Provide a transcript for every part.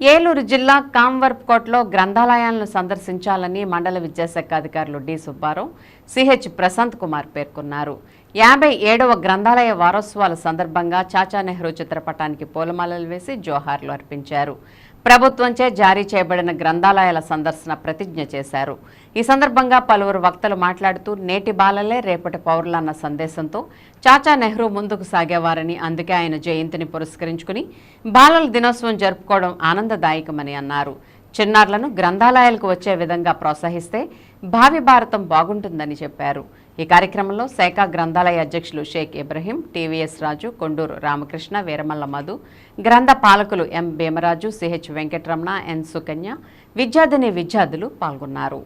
ఏలూరు జిల్లా కాంవర్కోట్లో గ్రంథాలయాలను సందర్శించాలని మండల విద్యాశాఖ అధికారులు డి. సుబ్బారావు సిహెచ్ ప్రశాంత్ కుమార్ పేర్కొన్నారు. యాభై ఏడవ గ్రంథాలయ వారోత్సవాల సందర్భంగా చాచా నెహ్రూ చిత్రపటానికి పూలమాలలు వేసి జోహార్లు అర్పించారు. ప్రభుత్వంచే జారీ చేయబడిన గ్రంథాలయాల సందర్శన ప్రతిజ్ఞ చేశారు. ఈ సందర్భంగా పలువురు వక్తలు మాట్లాడుతూ నేటి బాలలే రేపటి పౌరులన్న సందేశంతో చాచా నెహ్రూ ముందుకు సాగేవారని అందుకే ఆయన జయంతిని పురస్కరించుకుని బాలల దినోత్సవం జరుపుకోవడం ఆనందదాయకమని అన్నారు. చిన్నారులను గ్రంథాలయాలకు వచ్చే విధంగా ప్రోత్సహిస్తే భావి భారతం బాగుంటుందని చెప్పారు. ఈ కార్యక్రమంలో శాఖ గ్రంథాలయ అధ్యక్షులు షేక్ ఇబ్రహీం టీవీఎస్ రాజు కొండూరు రామకృష్ణ వీరమల్ల మధు గ్రంథ పాలకులు M Bheemaraju CH Venkataramana N Sukanya విద్యార్థిని విద్యార్థులు పాల్గొన్నారు.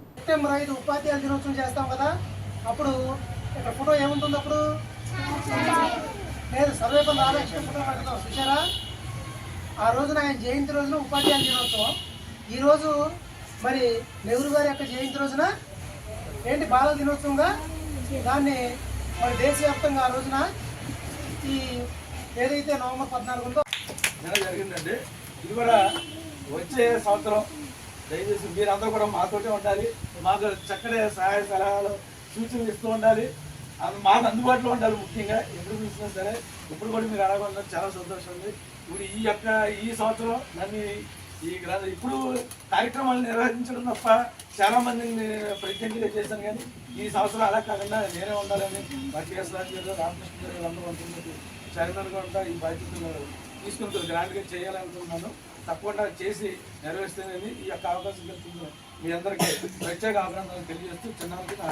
అప్పుడు ఇక్కడ ఫోటో ఏముంటుంది అప్పుడు? లేదు సర్వేపల్లి రాధాకృష్ణ ఫోటో పెడతాం చూసారా ఆ రోజున ఆయన జయంతి రోజున ఉపాధ్యాయుల దినోత్సవం. ఈరోజు మరి నెహ్రూ గారి యొక్క జయంతి రోజున ఏంటి బాల దినోత్సవంగా దాన్ని మరి దేశవ్యాప్తంగా ఆ రోజున ఈ ఏదైతే నవంబర్ పద్నాలుగు నెల జరిగిందండి. ఇది కూడా వచ్చే సంవత్సరం. దయచేసి మీరందరూ కూడా మాతోటే ఉండాలి. మాకు చక్కటి సహాయ సలహాలు సూచనలు ఇస్తూ ఉండాలి. అది మాకు అందుబాటులో ఉండాలి ముఖ్యంగా. ఎప్పుడు చూసినా సరే ఇప్పుడు కూడా మీరు అలాగే చాలా సంతోషం ఉంది. ఇప్పుడు ఈ యొక్క ఈ సంవత్సరం నన్ను ఈ ఇప్పుడు కార్యక్రమాలు నిర్వహించడం తప్ప చాలా మందిని ప్రత్యేకంగా చేశాను కానీ ఈ సంవత్సరం అలా కాకుండా నేనే ఉండాలని మా కేఎస్ గారు రామకృష్ణ గారు అందరూ అంటున్నారు చైర్మన్ ఉంటా ఈ బాధ్యతలు తీసుకుంటారు గ్రాండ్గా చేయాలనుకుంటున్నాను. తప్పకుండా చేసి నెరవేరుస్తానని ఈ యొక్క అవకాశం కల్పించిన మీ అందరికీ ప్రత్యేక అభినందనలు తెలియజేస్తూ చిన్నకి నా